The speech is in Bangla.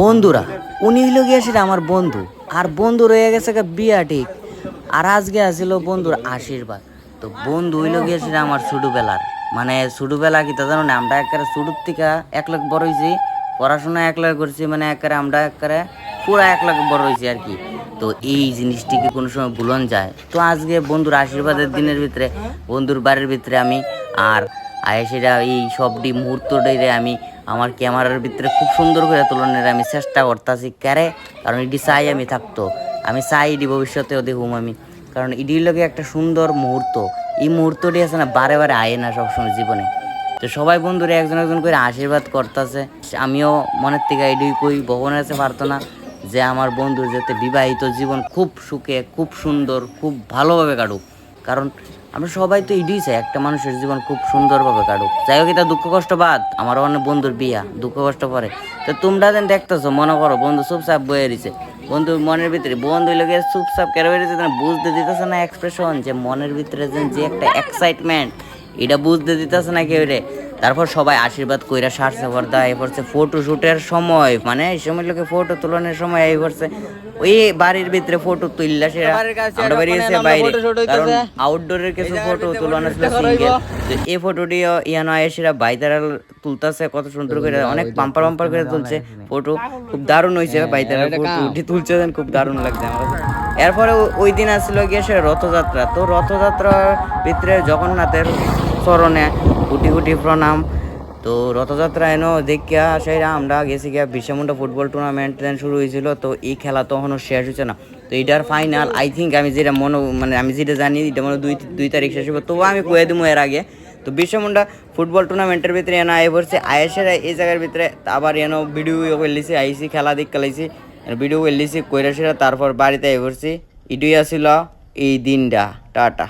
বন্ধুরা, উনি হইল গিয়ে সেটা আমার বন্ধু। আর বন্ধু রয়ে গেছে বিয়া ঠিক। আর আজকে আসিল বন্ধুর আশীর্বাদ। তো বন্ধু হইল গিয়ে সেটা আমার ছোটবেলার। মানে ছোটবেলা কি তা জানো না, আমরা একেবারে ছোটোর থেকে এক লাখ বড় হয়েছি, পড়াশোনা এক লাখ করছি মানে একেবারে আমরা একেবারে পুরা এক লাখ বড় হয়েছি আর কি। তো এই জিনিসটিকে কোনো সময় ভুলন যায়? তো আজকে বন্ধুর আশীর্বাদের দিনের ভিতরে, বন্ধুর বাড়ির ভিতরে আমি আর আয়েসেরা এই সবটি মুহূর্তটাই আমি আমার ক্যামেরার ভিতরে খুব সুন্দর করে তোলনের আমি চেষ্টা করতেছি ক্যারে, কারণ এটি চাই আমি থাকতো। আমি চাই এটি ভবিষ্যতেও দেখুম আমি। কারণ এটির লগে একটা সুন্দর মুহূর্ত। এই মুহূর্তটি আছে না, বারে বারে আয় না সবসময় জীবনে। তো সবাই বন্ধুরা একজন একজন করে আশীর্বাদ করতেছে। আমিও মনের থেকে এটি কই, ভগবানের কাছে পারতো না যে আমার বন্ধু যাতে বিবাহিত জীবন খুব সুখে, খুব সুন্দর, খুব ভালোভাবে কাটুক। কারণ আমরা সবাই তো এটাই চাই, একটা মানুষের জীবন খুব সুন্দরভাবে কাটুক। যাই হোক, এটা দুঃখ কষ্ট বাদ, আমার অনেক বন্ধুর বিয়া, দুঃখ কষ্ট পরে। তো তোমরা যেন দেখতেছো, মনে করো, বন্ধু চুপচাপ বয়ে দিছে বন্ধু মনের ভিতরে, বন্ধু লোকে চুপচাপ কেন বেরিয়েছে বুঝতে দিতেছে না এক্সপ্রেশন যে মনের ভিতরে যে একটা এক্সাইটমেন্ট এটা বুঝতে দিতেছে না কেউ রে। তারপর সবাই আশীর্বাদ কইরা সারছে পর্দা এই পড়ছে ফটো শুটের সময় মানে এই সময় লোকে ফটো তোলানোর সময় এই পড়ছে ওই বাড়ির ভিতরে ফটো তুললা সেটা আমরা বেরিয়েছে বাইরে photo shoot কারণ আউটডোরের কিছু ফটো তোলানো ছিল সিঙ্গেল এই ফটোটিও ইয়ানো আয়েসেরা বাইতারাল তুলতাছে কত সুন্দর করে অনেক পাম্পার পাম্পার করে তুলছে ফটো। খুব দারুণ হয়েছে বাইতারাল ফটো উঠে তুলছে দেন খুব দারুণ লাগছে আমার এরপরে ওই দিন আসলো গিয়ে সে রথযাত্রা। তো রথযাত্রার ভিতরে জগন্নাথের চরণে কোটি কোটি প্রণাম। তো রথযাত্রা এনো দেখিয়া সেরা আমরা গেছি গিয়া বিশ্বমুন্ডা ফুটবল টুর্নামেন্ট শুরু হয়েছিল তো এই খেলা তখনও শেষ হয়েছে না। তো এটার ফাইনাল আই থিঙ্ক আমি যেটা মনে মানে আমি যেটা জানি, এটা মনে দুই দুই তারিখ শেষ হবে তবুও আমি কয়ে দিব এর আগে। তো বিশ্বমুন্ডা ফুটবল টুর্নামেন্টের ভিতরে এনো আয় পড়ছে আয়েসের এই জায়গার ভিতরে আবার এনো ভিডিও করলিছি আইসি খেলা দিক খেলাইছি ভিডিও করলিছি, কইরা সেরা তারপর বাড়িতে আই পড়ছি। ইটুই আসিল এই দিনটা, টাটা।